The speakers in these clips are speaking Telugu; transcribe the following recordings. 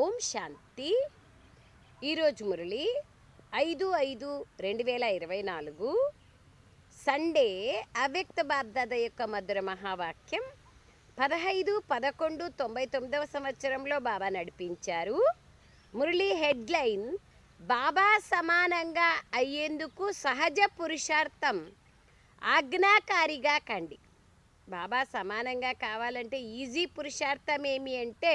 ఓం శాంతి. ఈరోజు మురళి ఐదు ఐదు రెండు వేల ఇరవై నాలుగు. సండే అవ్యక్త బాబ్దాద యొక్క మధుర మహావాక్యం. పదహైదు పదకొండు తొంభై తొమ్మిదవ సంవత్సరంలో బాబా నడిపించారు. మురళి హెడ్లైన్ బాబా సమానంగా అయ్యేందుకు సహజ పురుషార్థం ఆజ్ఞాకారిగా కండి. బాబా సమానంగా కావాలంటే ఈజీ పురుషార్థం ఏమి అంటే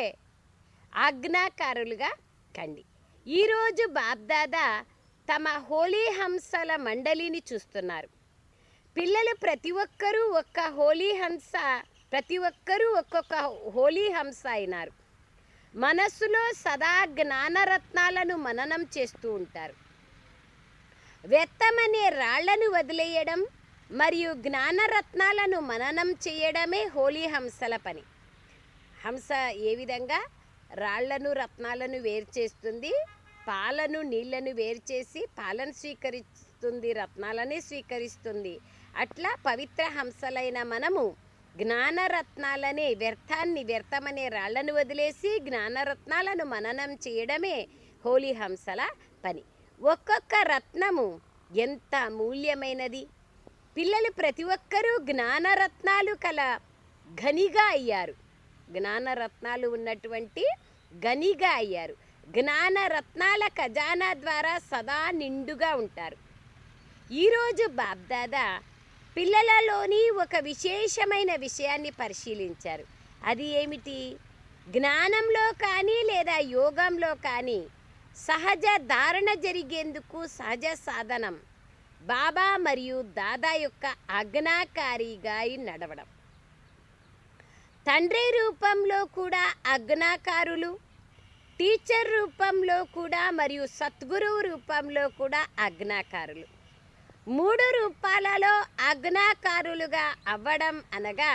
ఆజ్ఞాకారులుగా కండి. ఈరోజు బాబ్దాదా తమ హోలీ హంసల మండలిని చూస్తున్నారు. పిల్లలు ప్రతి ఒక్కరూ ఒక్క హోలీ హంస ప్రతి ఒక్కరూ ఒక్కొక్క హోలీ హంస అయినారు. మనస్సులో సదా జ్ఞానరత్నాలను మననం చేస్తూ ఉంటారు. వ్యర్థమనే రాళ్ళను వదిలేయడం మరియు జ్ఞానరత్నాలను మననం చేయడమే హోలీ హంసల పని. హంస ఏ విధంగా? రాళ్ళను రత్నాలను వేరు చేస్తుంది. పాలను నీళ్ళను వేరు చేసి పాలను స్వీకరిస్తుంది రత్నాలని స్వీకరిస్తుంది. అట్లా పవిత్ర హంసలైన మనము జ్ఞానరత్నాలనే వ్యర్థాన్ని వ్యర్థమనే రాళ్ళను వదిలేసి జ్ఞానరత్నాలను మననం చేయడమే హోలీ హంసల పని. ఒక్కొక్క రత్నము ఎంత మూల్యమైనది పిల్లలు ప్రతి ఒక్కరూ జ్ఞానరత్నాలు కల ఘనిగా అయ్యారు. జ్ఞానరత్నాలు ఉన్నటువంటి గనిగా అయ్యారు. జ్ఞానరత్నాల ఖజానా ద్వారా సదా నిండుగా ఉంటారు. ఈరోజు బాబ్దాదా పిల్లలలోని ఒక విశేషమైన విషయాన్ని పరిశీలించారు. అది ఏమిటి? జ్ఞానంలో కానీ లేదా యోగంలో కానీ సహజ ధారణ జరిగేందుకు సహజ సాధనం. బాబా మరియు దాదా యొక్క అగ్నాకారిగా నడవడం. తండ్రి రూపంలో కూడా అజ్ఞాకారులు టీచర్ రూపంలో కూడా మరియు సద్గురువు రూపంలో కూడా ఆజ్ఞాకారులు మూడు రూపాలలో ఆజ్ఞాకారులుగా అవ్వడం అనగా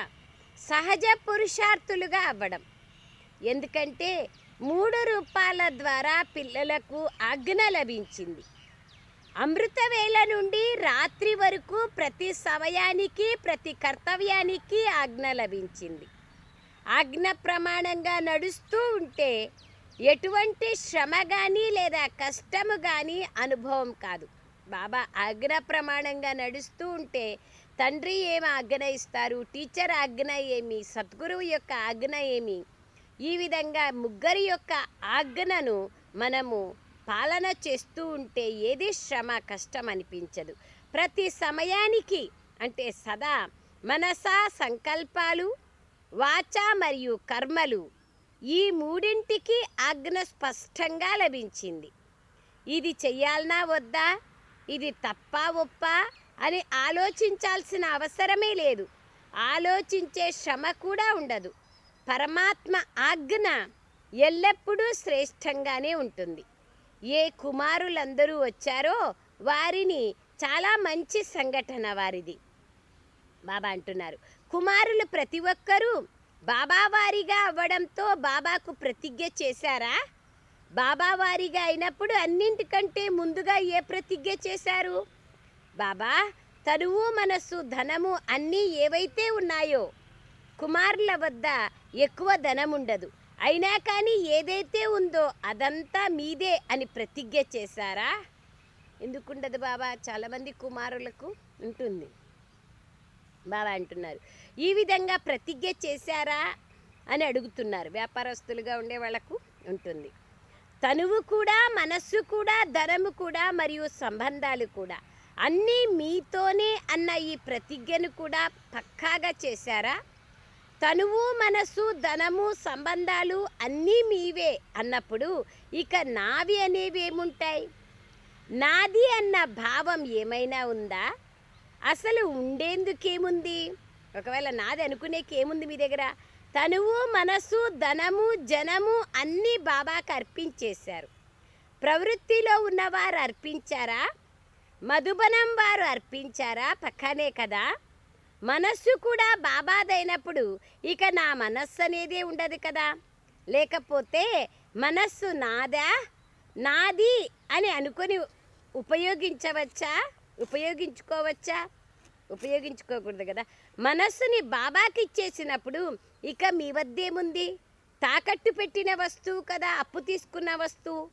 సహజ పురుషార్థులుగా అవ్వడం. ఎందుకంటే మూడు రూపాల ద్వారా పిల్లలకు ఆజ్ఞ లభించింది. అమృతవేళ నుండి రాత్రి వరకు ప్రతి సమయానికి ప్రతి కర్తవ్యానికి ఆజ్ఞ లభించింది. ఆజ్ఞ ప్రమాణంగా నడుస్తూ ఉంటే ఎటువంటి శ్రమ కానీ లేదా కష్టము కానీ అనుభవం కాదు. బాబా ఆజ్ఞ ప్రమాణంగా నడుస్తూ ఉంటే తండ్రి ఏమి ఆజ్ఞ ఇస్తారు? టీచర్ ఆజ్ఞ ఏమి? సద్గురువు యొక్క ఆజ్ఞ ఏమి? ఈ విధంగా ముగ్గురి యొక్క ఆజ్ఞను మనము పాలన చేస్తూ ఉంటే ఏది శ్రమ కష్టం అనిపించదు. ప్రతి సమయానికి అంటే సదా మనస సంకల్పాలు వాచ మరియు కర్మలు ఈ మూడింటికి ఆజ్ఞ స్పష్టంగా లభించింది. ఇది చెయ్యాలనా వద్దా? ఇది తప్ప ఒప్ప? అని ఆలోచించాల్సిన అవసరమే లేదు. ఆలోచించే శ్రమ కూడా ఉండదు. పరమాత్మ ఆజ్ఞ ఎల్లప్పుడూ శ్రేష్టంగానే ఉంటుంది. ఏ కుమారులందరూ వచ్చారో వారిని చాలా మంచి సంఘటన వారిది. బాబా అంటున్నారు. కుమారులు ప్రతి ఒక్కరూ బాబావారిగా అవ్వడంతో బాబాకు ప్రతిజ్ఞ చేశారా? బాబావారిగా అయినప్పుడు అన్నింటికంటే ముందుగా ఏ ప్రతిజ్ఞ చేశారు? బాబా తనువు మనస్సు ధనము అన్నీ ఏవైతే ఉన్నాయో కుమారుల వద్ద ఎక్కువ ధనం ఉండదు అయినా కానీ ఏదైతే ఉందో అదంతా మీదే అని ప్రతిజ్ఞ చేశారా? ఎందుకుండదు బాబా చాలామంది కుమారులకు ఉంటుంది. బాబా అంటున్నారు. ఈ విధంగా ప్రతిజ్ఞ చేశారా అని అడుగుతున్నారు. వ్యాపారస్తులుగా ఉండే వాళ్ళకు ఉంటుంది. తనువు కూడా మనస్సు కూడా ధనము కూడా మరియు సంబంధాలు కూడా అన్నీ మీతోనే అన్న ఈ ప్రతిజ్ఞను కూడా పక్కాగా చేశారా? తనువు మనస్సు ధనము సంబంధాలు అన్నీ మీవే అన్నప్పుడు ఇక నావి అనేవి ఏముంటాయి నాది అన్న భావం ఏమైనా ఉందా? అసలు ఉండేందుకేముంది? ఒకవేళ నాది అనుకునేకేముంది మీ దగ్గర? తనువు మనసు ధనము జనము అన్నీ బాబాకు అర్పించేశారు. ప్రవృత్తిలో ఉన్నవారు అర్పించారా? మధుబనం వారు అర్పించారా? పక్కనే కదా. మనస్సు కూడా బాబాదైనప్పుడు ఇక నా మనస్సు అనేది ఉండదు కదా. లేకపోతే మనస్సు నాదా? నాది అని అనుకొని ఉపయోగించవచ్చా? ఉపయోగించుకోవచ్చా? ఉపయోగించుకోకూడదు కదా. మనస్సుని బాబాకి ఇచ్చేసినప్పుడు ఇక మీ వద్దేముంది? తాకట్టు పెట్టిన వస్తువు కదా అప్పు తీసుకున్న వస్తువు.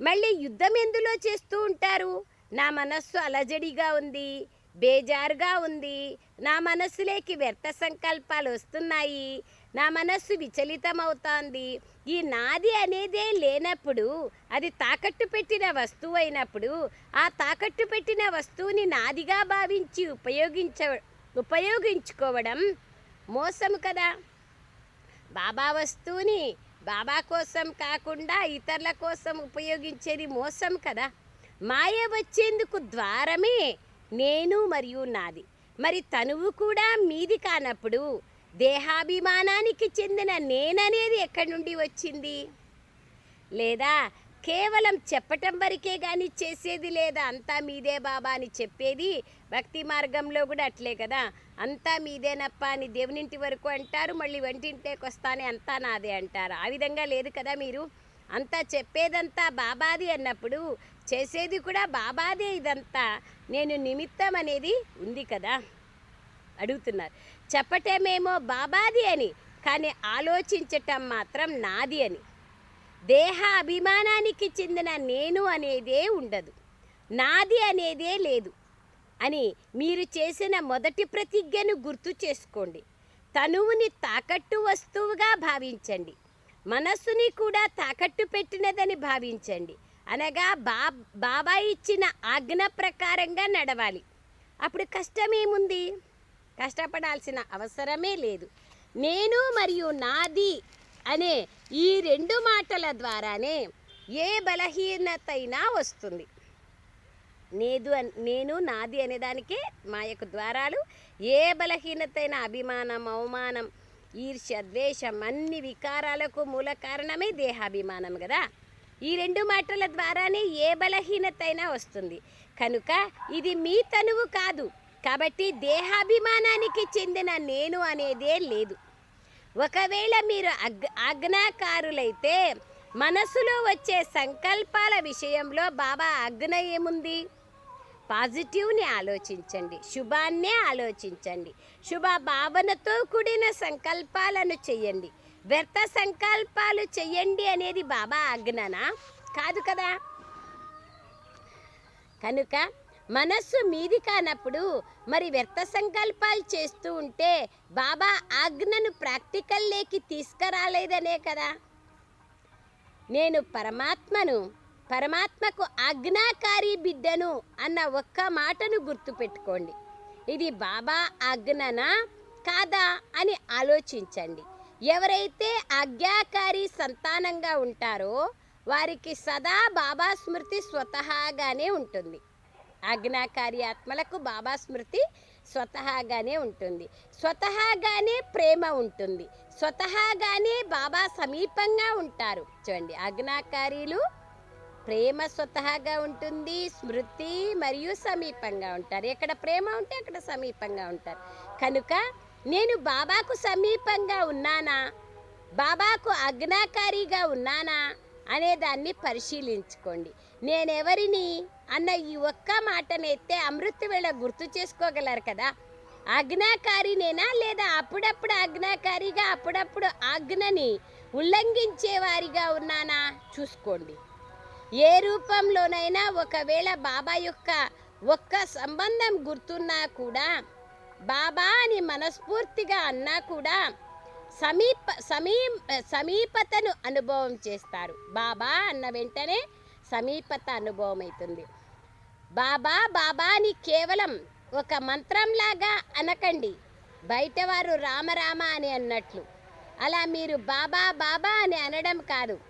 మళ్ళీ యుద్ధం ఎందులో చేస్తూ ఉంటారు? నా మనస్సు అలజడిగా ఉంది బేజారుగా ఉంది. నా మనస్సులోకి వ్యర్థ సంకల్పాలు వస్తున్నాయి. నా మనస్సు విచలితమవుతోంది. ఈ నాది అనేదే లేనప్పుడు అది తాకట్టు పెట్టిన వస్తువు అయినప్పుడు ఆ తాకట్టు పెట్టిన వస్తువుని నాదిగా భావించి ఉపయోగించ ఉపయోగించుకోవడం మోసము కదా. బాబా వస్తువుని బాబా కోసం కాకుండా ఇతరుల కోసం ఉపయోగించేది మోసం కదా. మాయ వచ్చేందుకు ద్వారమే నేను మరియు నాది. మరి తనువు కూడా మీది కానప్పుడు దేహాభిమానానికి చెందిన నేననేది ఎక్కడి నుండి వచ్చింది? లేదా కేవలం చెప్పటం వరకే కానీ చేసేది లేదా అంతా మీదే బాబా అని చెప్పేది భక్తి మార్గంలో కూడా అట్లే కదా. అంతా మీదేనప్ప అని దేవునింటి వరకు అంటారు మళ్ళీ వంటింటికి వస్తానే అంతా నాదే అంటారు. ఆ విధంగా లేదు కదా మీరు. అంతా చెప్పేదంతా బాబాది అన్నప్పుడు చేసేది కూడా బాబాదే ఇదంతా. నేను నిమిత్తం అనేది ఉంది కదా. అడుగుతున్నారు. చెప్పటమేమో బాబాది అని కానీ ఆలోచించటం మాత్రం నాది అని. దేహ అభిమానానికి చెందిన నేను అనేదే ఉండదు నాది అనేదే లేదు అని మీరు చేసిన మొదటి ప్రతిజ్ఞను గుర్తు చేసుకోండి. తనువుని తాకట్టు వస్తువుగా భావించండి మనస్సుని కూడా తాకట్టు పెట్టినదని భావించండి. అనగా బా బాబా ఇచ్చిన ఆజ్ఞ ప్రకారంగా నడవాలి. అప్పుడు కష్టమేముంది? కష్టపడాల్సిన అవసరమే లేదు. నేను మరియు నాది అనే ఈ రెండు మాటల ద్వారానే ఏ బలహీనతైనా వస్తుంది. నేదు నేను నాది అనేదానికే మా యొక్క ద్వారాలు ఏ బలహీనతైన అభిమానం అవమానం ఈర్ష్య ద్వేషం అన్ని వికారాలకు మూల కారణమే దేహాభిమానం కదా. ఈ రెండు మాటల ద్వారానే ఏ బలహీనతైనా వస్తుంది. కనుక ఇది మీ తనువు కాదు. కాబట్టి దేహాభిమానానికి చెందిన నేను అనేదే లేదు. ఒకవేళ మీరు అగ్ ఆజ్ఞాకారులైతే మనసులో వచ్చే సంకల్పాల విషయంలో బాబా ఆజ్ఞ ఏముంది? పాజిటివ్ని ఆలోచించండి శుభాన్నే ఆలోచించండి. శుభ భావనతో కూడిన సంకల్పాలను చెయ్యండి. వ్యర్థ సంకల్పాలు చెయ్యండి అనేది బాబా ఆజ్ఞనా? కాదు కదా. కనుక మనస్సు మీది కానప్పుడు మరి వ్యర్థ సంకల్పాలు చేస్తూ ఉంటే బాబా ఆజ్ఞను ప్రాక్టికల్లోకి తీసుకురాలేదనే కదా. నేను పరమాత్మను పరమాత్మకు ఆజ్ఞాకారి బిడ్డను అన్న ఒక్క మాటను గుర్తుపెట్టుకోండి. ఇది బాబా ఆజ్ఞనా కాదా అని ఆలోచించండి. ఎవరైతే ఆజ్ఞాకారి సంతానంగా ఉంటారో వారికి సదా బాబా స్మృతి స్వతహాగానే ఉంటుంది. ఆజ్ఞాకారి ఆత్మలకు బాబా స్మృతి స్వతహాగానే ఉంటుంది. స్వతహాగానే ప్రేమ ఉంటుంది. స్వతహాగానే బాబా సమీపంగా ఉంటారు. చూడండి అగ్నాకారీలు ప్రేమ స్వతహాగా ఉంటుంది స్మృతి మరియు సమీపంగా ఉంటారు. ఎక్కడ ప్రేమ ఉంటే అక్కడ సమీపంగా ఉంటారు. కనుక నేను బాబాకు సమీపంగా ఉన్నానా? బాబాకు అగ్నాకారిగా ఉన్నానా? అనే దాన్ని పరిశీలించుకోండి. నేనెవరిని? అన్న ఈ ఒక్క మాటనైతే అమృత వేళ గుర్తు చేసుకోగలరు కదా? ఆజ్ఞాకారినేనా లేదా అప్పుడప్పుడు ఆజ్ఞాకారిగా అప్పుడప్పుడు ఆజ్ఞని ఉల్లంఘించే వారిగా ఉన్నానా? చూసుకోండి. ఏ రూపంలోనైనా ఒకవేళ బాబా యొక్క ఒక్క సంబంధం గుర్తున్నా కూడా బాబా అని మనస్ఫూర్తిగా అన్నా కూడా సమీప సమీ సమీపతను అనుభవం చేస్తారు. బాబా అన్న వెంటనే సమీపత అనుభవం అవుతుంది బాబా బాబా అని కేవలం ఒక మంత్రంలాగా అనకండి. బయటవారు రామరామ అని అన్నట్లు. అలా మీరు బాబా బాబా అని అనడం కాదు.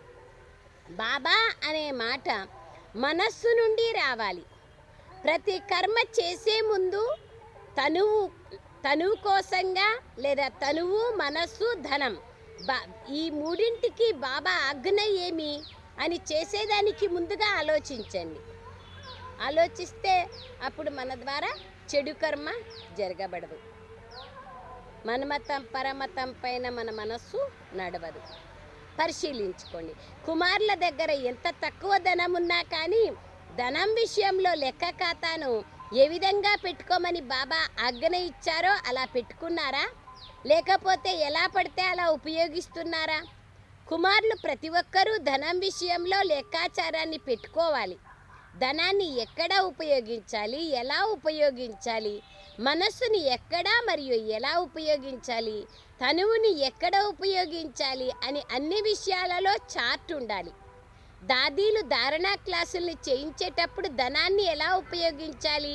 బాబా అనే మాట మనస్సు నుండి రావాలి. ప్రతి కర్మ చేసే ముందు తనువు తనువు కోసంగా లేదా తనువు మనస్సు ధనం. బా ఈ మూడింటికి బాబా ఆజ్ఞ ఏమి? అని చేసేదానికి ముందుగా ఆలోచించండి. ఆలోచిస్తే అప్పుడు మన ద్వారా చెడు కర్మ జరగబడదు. మనమతం పరమతం పైన మన మనస్సు నడవదు. పరిశీలించుకోండి. కుమారుల దగ్గర ఎంత తక్కువ ధనం ఉన్నా కానీ ధనం విషయంలో లెక్క ఖాతాను ఏ విధంగా పెట్టుకోమని బాబా ఆజ్ఞ ఇచ్చారో అలా పెట్టుకున్నారా? లేకపోతే ఎలా పడితే అలా ఉపయోగిస్తున్నారా? కుమారులు ప్రతి ఒక్కరూ ధనం విషయంలో లెక్కాచారాన్ని పెట్టుకోవాలి. ధనాన్ని ఎక్కడ ఉపయోగించాలి? ఎలా ఉపయోగించాలి? మనస్సుని ఎక్కడ మరియు ఎలా ఉపయోగించాలి? తనువుని ఎక్కడ ఉపయోగించాలి? అని అన్ని విషయాలలో చార్ట్ ఉండాలి. దాదీలు ధారణా క్లాసుల్ని చేయించేటప్పుడు ధనాన్ని ఎలా ఉపయోగించాలి?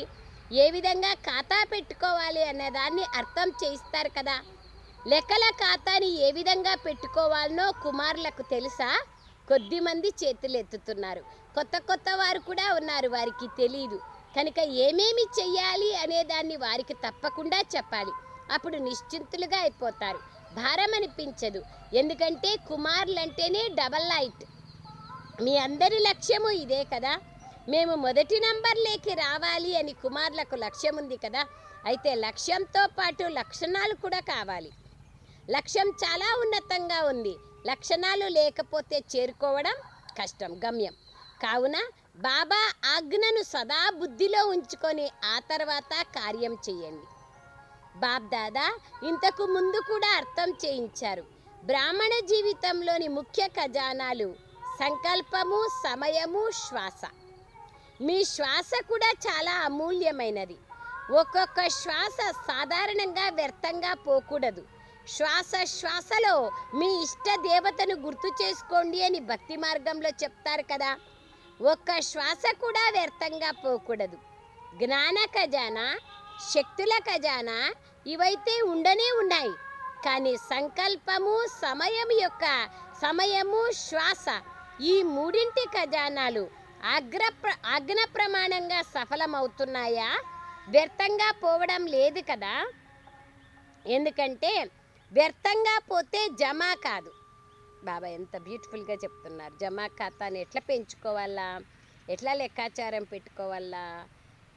ఏ విధంగా ఖాతా పెట్టుకోవాలి అనే దాన్ని అర్థం చేయిస్తారు కదా. లెక్కల ఖాతాని ఏ విధంగా పెట్టుకోవాలనో కుమారులకు తెలుసా? కొద్దిమంది చేతులు ఎత్తుతున్నారు కొత్త కొత్త వారు కూడా ఉన్నారు వారికి తెలియదు కనుక ఏమేమి చెయ్యాలి అనే దాన్ని వారికి తప్పకుండా చెప్పాలి. అప్పుడు నిశ్చింతులుగా అయిపోతారు. భారం అనిపించదు. ఎందుకంటే కుమారులంటేనే డబల్ లైట్. మీ అందరి లక్ష్యము ఇదే కదా? మేము మొదటి నంబర్లేకి రావాలి అని కుమారులకు లక్ష్యం ఉంది కదా? అయితే లక్ష్యంతో పాటు లక్షణాలు కూడా కావాలి. లక్ష్యం చాలా ఉన్నతంగా ఉంది. లక్షణాలు లేకపోతే చేరుకోవడం కష్టం గమ్యం. కావున బాబా ఆజ్ఞను సదా బుద్ధిలో ఉంచుకొని ఆ తర్వాత కార్యం చేయండి. బాబ్దాదా ఇంతకు ముందు కూడా అర్థం చేయించారు. బ్రాహ్మణ జీవితంలోని ముఖ్య ఖజానాలు సంకల్పము సమయము శ్వాస. మీ శ్వాస కూడా చాలా అమూల్యమైనది. ఒక్కొక్క శ్వాస సాధారణంగా వ్యర్థంగా పోకూడదు. శ్వాస శ్వాసలో మీ ఇష్ట దేవతను గుర్తు చేసుకోండి అని భక్తి మార్గంలో చెప్తారు కదా. ఒక్క శ్వాస కూడా వ్యర్థంగా పోకూడదు. జ్ఞాన ఖజానా శక్తుల ఖజానా ఇవైతే ఉండనే ఉన్నాయి. కానీ సంకల్పము సమయం యొక్క సమయము శ్వాస ఈ మూడింటి ఖజానాలు అగ్ర అగ్న ప్రమాణంగా సఫలమవుతున్నాయా? వ్యర్థంగా పోవడం లేదు కదా? ఎందుకంటే వ్యర్థంగా పోతే జమా కాదు. బాబా ఎంత బ్యూటిఫుల్గా చెప్తున్నారు. జమా ఖాతాని ఎట్లా పెంచుకోవాలా? ఎట్లా లెక్కాచారం పెట్టుకోవాలా?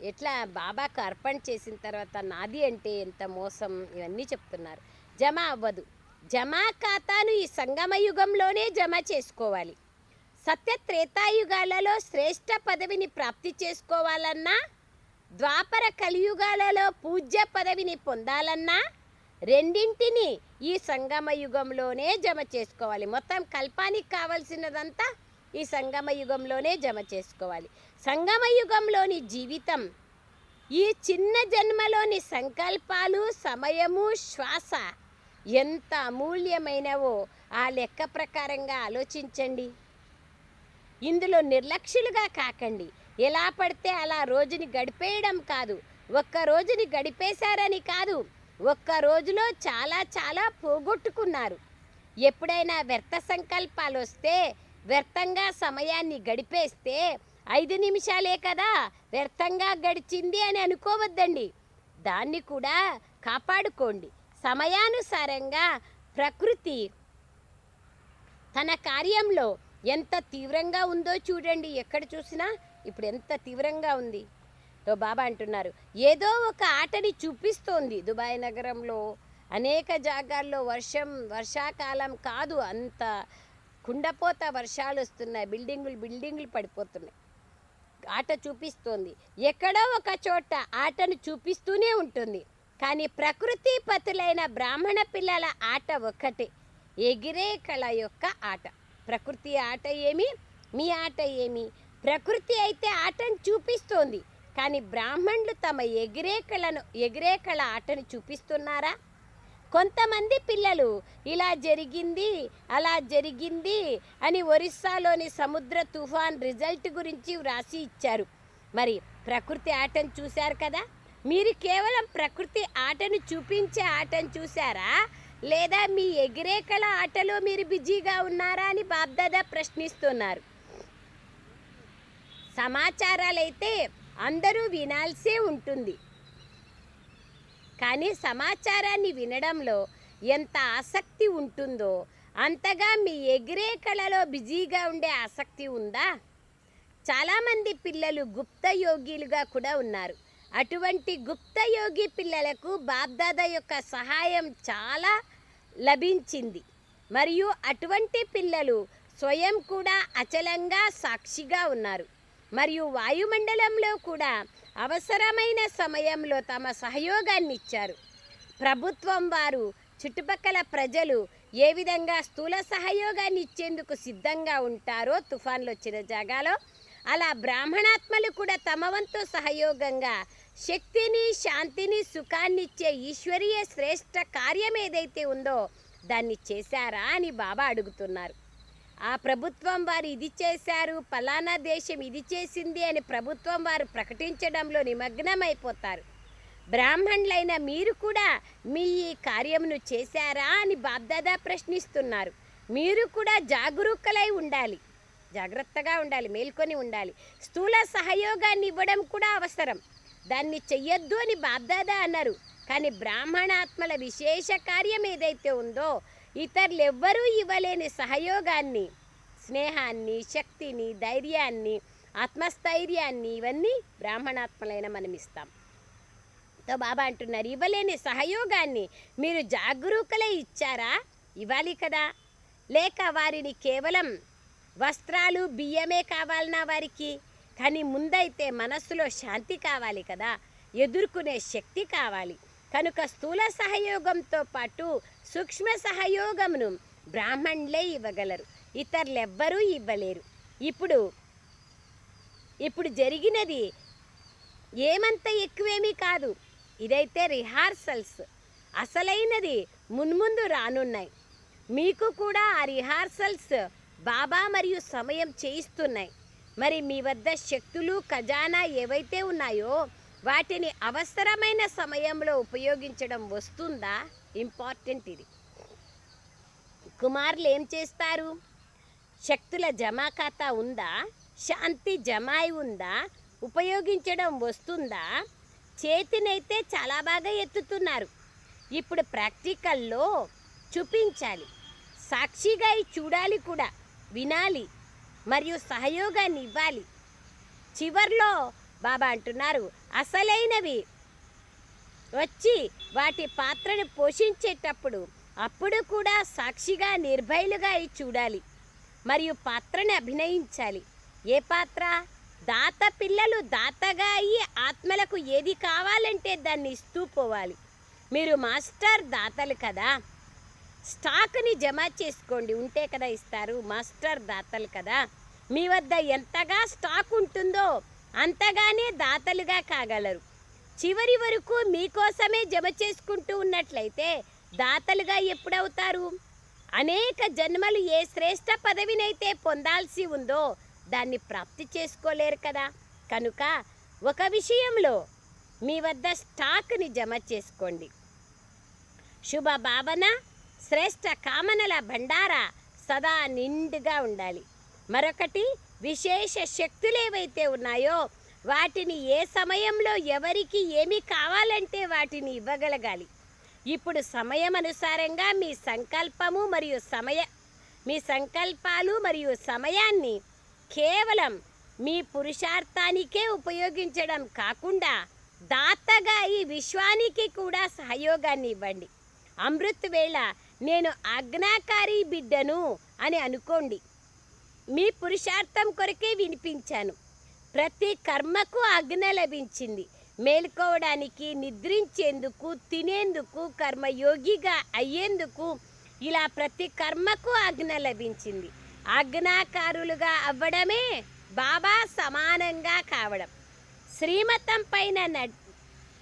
ఎట్లా బాబాకు అర్పణ చేసిన తర్వాత నాది అంటే ఎంత మోసం? ఇవన్నీ చెప్తున్నారు. జమ అవ్వదు. జమా ఖాతాను ఈ సంగమ యుగంలోనే జమ చేసుకోవాలి. సత్య త్రేతాయుగాలలో శ్రేష్ఠ పదవిని ప్రాప్తి చేసుకోవాలన్నా ద్వాపర కలియుగాలలో పూజ్య పదవిని పొందాలన్నా రెండింటిని ఈ సంగమ యుగంలోనే జమ చేసుకోవాలి. మొత్తం కల్పానికి కావలసినదంతా ఈ సంగమ యుగంలోనే జమ చేసుకోవాలి. సంగమ యుగంలోని జీవితం ఈ చిన్న జన్మలోని సంకల్పాలు సమయము శ్వాస ఎంత అమూల్యమైనవో ఆ లెక్క ప్రకారంగా ఆలోచించండి. ఇందులో నిర్లక్ష్యులుగా కాకండి. ఎలా పడితే అలా రోజుని గడిపేయడం కాదు. ఒక్క రోజుని గడిపేశారని కాదు. ఒక్క రోజులో చాలా చాలా పోగొట్టుకున్నారు. ఎప్పుడైనా వ్యర్థ సంకల్పాలు వస్తే వ్యర్థంగా సమయాన్ని గడిపేస్తే ఐదు నిమిషాలే కదా వ్యర్థంగా గడిచింది అని అనుకోవద్దండి. దాన్ని కూడా కాపాడుకోండి. సమయానుసారంగా ప్రకృతి తన కార్యంలో ఎంత తీవ్రంగా ఉందో చూడండి. ఎక్కడ చూసినా ఇప్పుడు ఎంత తీవ్రంగా ఉంది. బాబా అంటున్నారు. ఏదో ఒక ఆటని చూపిస్తోంది దుబాయ్ నగరంలో. అనేక జాగాల్లో వర్షం వర్షాకాలం కాదు అంత కుండపోత వర్షాలు వస్తున్నాయి. బిల్డింగులు బిల్డింగులు పడిపోతున్నాయి. ఆట చూపిస్తోంది. ఎక్కడో ఒక చోట ఆటను చూపిస్తూనే ఉంటుంది. కానీ ప్రకృతి పతులైన బ్రాహ్మణ పిల్లల ఆట ఒక్కటే. ఎగిరే కళ యొక్క ఆట. ప్రకృతి ఆట ఏమి? మీ ఆట ఏమి? ప్రకృతి అయితే ఆటను చూపిస్తోంది. కానీ బ్రాహ్మణులు తమ ఎగిరేకలను ఎగిరేకల ఆటను చూపిస్తున్నారా? కొంతమంది పిల్లలు ఇలా జరిగింది అలా జరిగింది అని ఒరిస్సాలోని సముద్ర తుఫాన్ రిజల్ట్ గురించి వ్రాసి ఇచ్చారు. మరి ప్రకృతి ఆటను చూశారు కదా? మీరు కేవలం ప్రకృతి ఆటను చూపించే ఆటను చూశారా? లేదా మీ ఎగిరేకల ఆటలో మీరు బిజీగా ఉన్నారా అని బాబ్దాదా ప్రశ్నిస్తున్నారు. సమాచారాలైతే అందరూ వినాల్సే ఉంటుంది. కానీ సమాచారాన్ని వినడంలో ఎంత ఆసక్తి ఉంటుందో అంతగా మీ ఎగిరే కళలో బిజీగా ఉండే ఆసక్తి ఉందా? చాలామంది పిల్లలు గుప్త యోగిలుగా కూడా ఉన్నారు. అటువంటి గుప్త యోగి పిల్లలకు బాబ్దాదా యొక్క సహాయం చాలా లభించింది. మరియు అటువంటి పిల్లలు స్వయం కూడా అచలంగా సాక్షిగా ఉన్నారు. మరియు వాయుమండలంలో కూడా అవసరమైన సమయంలో తమ సహయోగాన్ని ఇచ్చారు ప్రభుత్వం వారు చుట్టుపక్కల ప్రజలు ఏ విధంగా స్థూల సహయోగాన్ని ఇచ్చేందుకు సిద్ధంగా ఉంటారో తుఫాన్లు వచ్చిన జాగాలో అలా బ్రాహ్మణాత్మలు కూడా తమ వంతు సహయోగంగా శక్తిని శాంతిని సుఖాన్ని ఇచ్చే ఈశ్వరీయ శ్రేష్ఠ కార్యం ఏదైతే ఉందో దాన్ని చేశారా అని బాబా అడుగుతున్నారు. ఆ ప్రభుత్వం వారు ఇది చేశారు ఫలానా దేశం ఇది చేసింది అని ప్రభుత్వం వారు ప్రకటించడంలో నిమగ్నమైపోతారు. బ్రాహ్మణులైన మీరు కూడా మీ ఈ కార్యమును చేశారా అని బాబ్దాదా ప్రశ్నిస్తున్నారు. మీరు కూడా జాగరూకలై ఉండాలి జాగ్రత్తగా ఉండాలి మేల్కొని ఉండాలి. స్థూల సహయోగాన్ని ఇవ్వడం కూడా అవసరం. దాన్ని చెయ్యొద్దు అని బాబ్దాదా అన్నారు. కానీ బ్రాహ్మణాత్మల విశేష కార్యం ఏదైతే ఉందో ఇతరులు ఎవ్వరూ ఇవ్వలేని సహయోగాన్ని స్నేహాన్ని శక్తిని ధైర్యాన్ని ఆత్మస్థైర్యాన్ని ఇవన్నీ బ్రాహ్మణాత్మలైన మనం ఇస్తాం తో బాబా అంటున్నారు ఇవ్వలేని సహయోగాన్ని మీరు జాగరూకలే ఇచ్చారా? ఇవ్వాలి కదా. లేక వారిని కేవలం వస్త్రాలు బియ్యమే కావాలన్నా వారికి కానీ ముందైతే మనస్సులో శాంతి కావాలి కదా. ఎదుర్కొనే శక్తి కావాలి. కనుక స్థూల సహయోగంతో పాటు సూక్ష్మ సహయోగమును బ్రాహ్మణులే ఇవ్వగలరు. ఇతరులెవ్వరూ ఇవ్వలేరు. ఇప్పుడు ఇప్పుడు జరిగినది ఏమంత ఎక్కువేమీ కాదు. ఇదైతే రిహార్సల్స్. అసలైనది మున్ముందు రానున్నాయి. మీకు కూడా ఆ రిహార్సల్స్ బాబా మరియు సమయం చేయిస్తున్నాయి. మరి మీ వద్ద శక్తులు ఖజానా ఏవైతే ఉన్నాయో వాటిని అవసరమైన సమయంలో ఉపయోగించడం వస్తుందా? ఇంపార్టెంట్ ఇది. కుమారులు ఏం చేస్తారు? శక్తుల జమా ఖాతా ఉందా? శాంతి జమాయి ఉందా? ఉపయోగించడం వస్తుందా? చేతినైతే చాలా బాగా ఎత్తుతున్నారు. ఇప్పుడు ప్రాక్టికల్లో చూపించాలి. సాక్షిగా చూడాలి కూడా. వినాలి. మరియు సహయోగాన్ని ఇవ్వాలి. చివర్లో బాబా అంటున్నారు అసలైనవి వచ్చి వాటి పాత్రను పోషించేటప్పుడు అప్పుడు కూడా సాక్షిగా నిర్భయులుగా అయి చూడాలి. మరియు పాత్రని అభినయించాలి. ఏ పాత్ర? దాత పిల్లలు దాతగా అయ్యి ఆత్మలకు ఏది కావాలంటే దాన్ని ఇస్తూ పోవాలి. మీరు మాస్టర్ దాతలు కదా? స్టాక్ని జమ చేసుకోండి. ఉంటే కదా ఇస్తారు. మాస్టర్ దాతలు కదా? మీ వద్ద ఎంతగా స్టాక్ ఉంటుందో అంతగానే దాతలుగా కాగలరు. చివరి వరకు మీకోసమే జమ చేసుకుంటూ ఉన్నట్లయితే దాతలుగా ఎప్పుడవుతారు? అనేక జన్మలు ఏ శ్రేష్ట పదవినైతే పొందాల్సి ఉందో దాన్ని ప్రాప్తి చేసుకోలేరు కదా. కనుక ఒక విషయంలో మీ వద్ద స్టాక్ని జమ చేసుకోండి. శుభ భావన శ్రేష్ట కామనల భండార సదా నిండుగా ఉండాలి. మరొకటి విశేష శక్తులు ఏవైతే ఉన్నాయో వాటిని ఏ సమయంలో ఎవరికి ఏమి కావాలంటే వాటిని ఇవ్వగలగాలి. ఇప్పుడు సమయం అనుసారంగా మీ సంకల్పము మరియు సమయ మీ సంకల్పాలు మరియు సమయాన్ని కేవలం మీ పురుషార్థానికే ఉపయోగించడం కాకుండా దాతగా ఈ విశ్వానికి కూడా సహయోగాన్ని ఇవ్వండి. అమృత్ వేళ నేను ఆజ్ఞాకారి బిడ్డను అని అనుకోండి. మీ పురుషార్థం కొరకే వినిపించాను. ప్రతి కర్మకు ఆజ్ఞ లభించింది. మేల్కోవడానికి నిద్రించేందుకు తినేందుకు కర్మయోగిగా అయ్యేందుకు ఇలా ప్రతి కర్మకు ఆజ్ఞ లభించింది. ఆజ్ఞాకారులుగా అవ్వడమే బాబా సమానంగా కావడం. శ్రీమతం పైన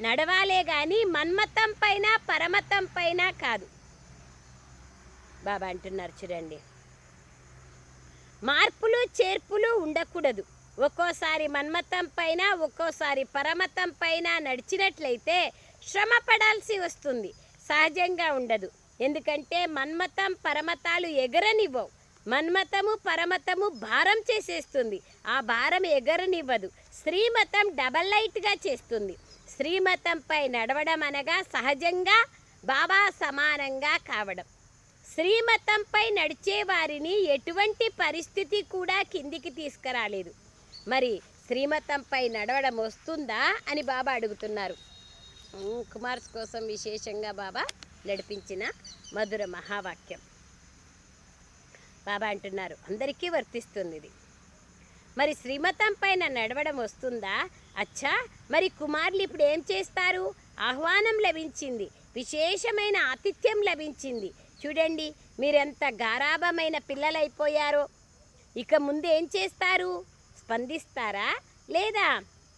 నడవాలే గాని మన్మతం పైన పరమతం పైన కాదు. బాబా అంటున్నారు చూడండి. మార్పులు చేర్పులు ఉండకూడదు. ఒక్కోసారి మన్మతం పైన ఒక్కోసారి పరమతం పైన నడిచినట్లయితే శ్రమ పడాల్సి వస్తుంది. సహజంగా ఉండదు. ఎందుకంటే మన్మతం పరమతాలు ఎగరనివ్వవు. మన్మతము పరమతము భారం చేసేస్తుంది. ఆ భారం ఎగరనివ్వదు. శ్రీమతం డబల్ లైట్గా చేస్తుంది. శ్రీమతంపై నడవడం అనగా సహజంగా బాబా సమానంగా కావడం. శ్రీమతంపై నడిచే వారిని ఎటువంటి పరిస్థితి కూడా కిందికి తీసుకురాలేదు. మరి శ్రీమతంపై నడవడం వస్తుందా అని బాబా అడుగుతున్నారు. కుమార్స్ కోసం విశేషంగా బాబా నడిపించిన మధుర మహావాక్యం. బాబా అంటున్నారు అందరికీ వర్తిస్తుంది ఇది. మరి శ్రీమతం పైన నడవడం వస్తుందా? అచ్చా మరి కుమారులు ఇప్పుడు ఏం చేస్తారు? ఆహ్వానం లభించింది విశేషమైన ఆతిథ్యం లభించింది. చూడండి మీరెంత గారాభమైన పిల్లలైపోయారో. ఇక ముందు ఏం చేస్తారు? స్పందిస్తారా? లేదా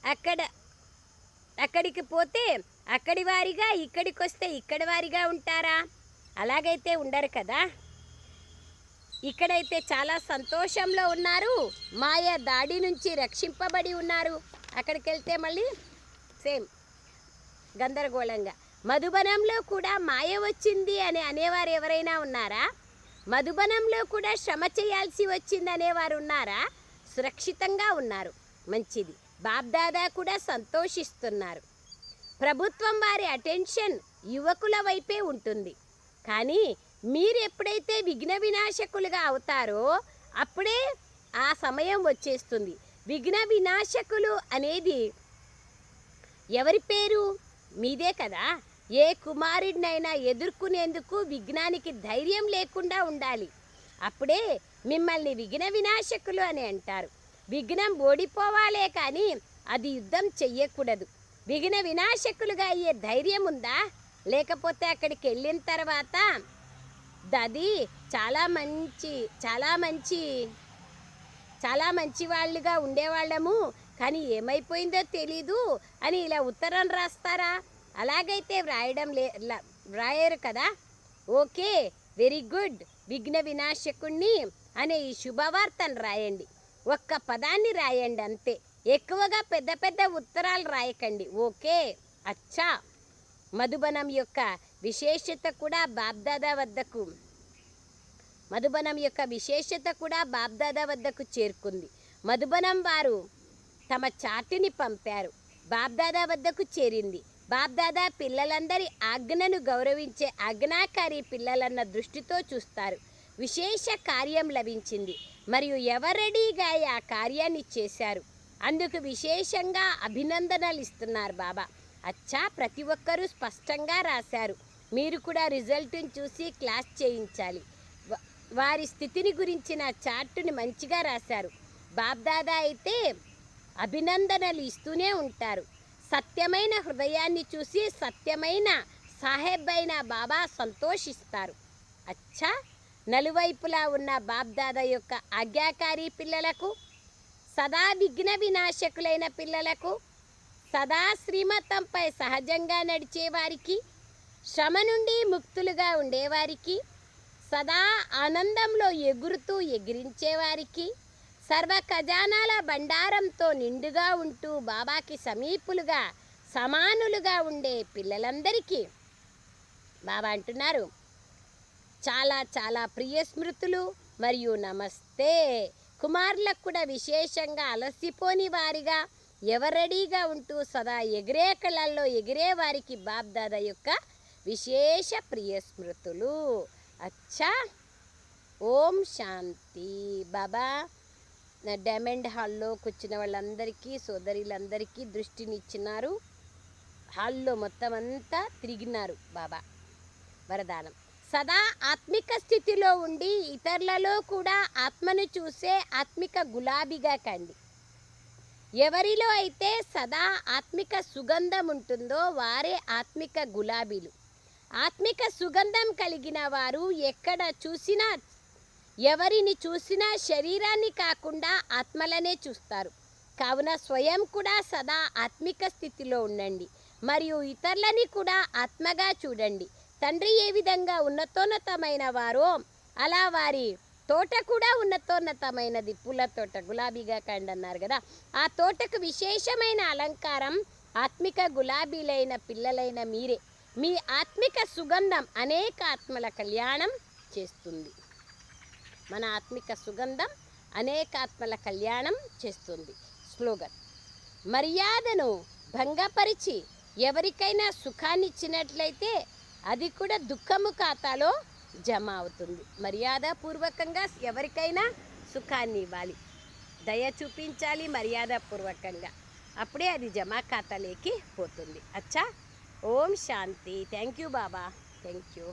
అక్కడ అక్కడికి పోతే అక్కడి వారిగా ఇక్కడికి వస్తే ఇక్కడి వారిగా ఉంటారా? అలాగైతే ఉండరు కదా? ఇక్కడైతే చాలా సంతోషంలో ఉన్నారు. మాయ దాడి నుంచి రక్షింపబడి ఉన్నారు. అక్కడికి వెళ్తే మళ్ళీ సేమ్ గందరగోళంగా. మధుబనంలో కూడా మాయ వచ్చింది అని అనేవారు ఎవరైనా ఉన్నారా? మధుబనంలో కూడా శ్రమ చేయాల్సి వచ్చింది అనేవారు ఉన్నారా? సురక్షితంగా ఉన్నారు. మంచిది. బాబ్దాదా కూడా సంతోషిస్తున్నారు. ప్రభుత్వం వారి అటెన్షన్ యువకుల వైపే ఉంటుంది. కానీ మీరు ఎప్పుడైతే విఘ్న వినాశకులుగా అవుతారో అప్పుడే ఆ సమయం వచ్చేస్తుంది. విఘ్న వినాశకులు అనేది ఎవరి పేరు? మీదే కదా. ఏ కుమారుడినైనా ఎదుర్కొనేందుకు విఘ్నానికి ధైర్యం లేకుండా ఉండాలి. అప్పుడే మిమ్మల్ని విఘ్న వినాశకులు అని అంటారు. విఘ్నం ఓడిపోవాలే కానీ అది యుద్ధం చెయ్యకూడదు. విఘ్న వినాశకులుగా అయ్యే ధైర్యం ఉందా? లేకపోతే అక్కడికి వెళ్ళిన తర్వాత దది చాలా మంచి చాలా మంచి చాలా మంచి వాళ్ళుగా ఉండేవాళ్ళము. కానీ ఏమైపోయిందో తెలీదు అని ఇలా ఉత్తరం రాస్తారా? అలాగైతే వ్రాయడం లే వ్రాయరు కదా? Okay very good. విఘ్న వినాశకుణ్ణి అనే ఈ శుభవార్తను రాయండి. ఒక్క పదాన్ని రాయండి అంతే. ఎక్కువగా పెద్ద పెద్ద ఉత్తరాలు రాయకండి. ఓకే? అచ్చా. మధుబనం యొక్క విశేషత కూడా బాబ్దాదా వద్దకు మధుబనం యొక్క విశేషత కూడా బాబ్దాదా వద్దకు చేరుకుంది. మధుబనం వారు తమ చాటిని పంపారు. బాబ్దాదా వద్దకు చేరింది. బాబ్దాదా పిల్లలందరి ఆజ్ఞను గౌరవించే ఆజ్ఞాకారి పిల్లలన్న దృష్టితో చూస్తారు. విశేష కార్యం లభించింది. మరియు ఎవరెడీగా ఆ కార్యాన్ని చేశారు? అందుకు విశేషంగా అభినందనలు ఇస్తున్నారు బాబా. అచ్చా ప్రతి ఒక్కరూ స్పష్టంగా రాశారు. మీరు కూడా రిజల్ట్ని చూసి క్లాస్ చేయించాలి. వారి స్థితిని గురించిన చార్టుని మంచిగా రాశారు. బాబ్దాదా అయితే అభినందనలు ఇస్తూనే ఉంటారు. సత్యమైన హృదయాన్ని చూసి సత్యమైన సాహెబ్ అయిన బాబా సంతోషిస్తారు. అచ్చా నలువైపులా ఉన్న బాబ్దాద యొక్క ఆజ్ఞాకారి పిల్లలకు సదా విఘ్న వినాశకులైన పిల్లలకు సదా శ్రీమతంపై సహజంగా నడిచేవారికి శ్రమ నుండి ముక్తులుగా ఉండేవారికి సదా ఆనందంలో ఎగురుతూ ఎగిరించేవారికి సర్వ ఖజానాల బండారంతో నిండుగా ఉంటూ బాబాకి సమీపులుగా సమానులుగా ఉండే పిల్లలందరికీ బాబా అంటున్నారు. చాలా చాలా ప్రియ స్మృతులు మరియు నమస్తే. కుమారులకు కూడా విశేషంగా అలసిపోని వారిగా ఎవరెడీగా ఉంటూ సదా ఎగిరే కళల్లో ఎగిరే వారికి బాబ్దాద యొక్క విశేష ప్రియ స్మృతులు. అచ్చా! ఓం శాంతి. బాబా నా డైమండ్ హాల్లో కూర్చున్న వాళ్ళందరికీ సోదరులందరికీ దృష్టినిచ్చినారు. హాల్లో మొత్తం అంతా తిరిగినారు బాబా. వరదానం. సదా ఆత్మిక స్థితిలో ఉండి ఇతరులలో కూడా ఆత్మను చూసే ఆత్మిక గులాబీగా కండి. ఎవరిలో అయితే సదా ఆత్మిక సుగంధం ఉంటుందో వారే ఆత్మిక గులాబీలు. ఆత్మిక సుగంధం కలిగిన వారు ఎక్కడ చూసినా ఎవరిని చూసినా శరీరాన్ని కాకుండా ఆత్మలనే చూస్తారు. కావున స్వయం కూడా సదా ఆత్మిక స్థితిలో ఉండండి. మరియు ఇతరులని కూడా ఆత్మగా చూడండి. తండ్రి ఏ విధంగా ఉన్నతోన్నతమైన వారో అలా వారి తోట కూడా ఉన్నతోన్నతమైనది పూల తోట. గులాబీగా కండి అన్నారు కదా. ఆ తోటకు విశేషమైన అలంకారం ఆత్మిక గులాబీలైన పిల్లలైన మీరే. మీ ఆత్మిక సుగంధం అనేక ఆత్మల కళ్యాణం చేస్తుంది. మన ఆత్మిక సుగంధం అనేక ఆత్మల కళ్యాణం చేస్తుంది. స్లోగన్. మర్యాదను భంగపరిచి ఎవరికైనా సుఖాన్ని ఇచ్చినట్లయితే అది కూడా దుఃఖము ఖాతాలో జమ అవుతుంది. మర్యాదపూర్వకంగా ఎవరికైనా సుఖాన్ని ఇవ్వాలి. దయ చూపించాలి మర్యాదపూర్వకంగా అప్పుడే అది జమా ఖాతాలోకి పోతుంది. అచ్చా ఓం శాంతి. Thank you Baba. Thank you.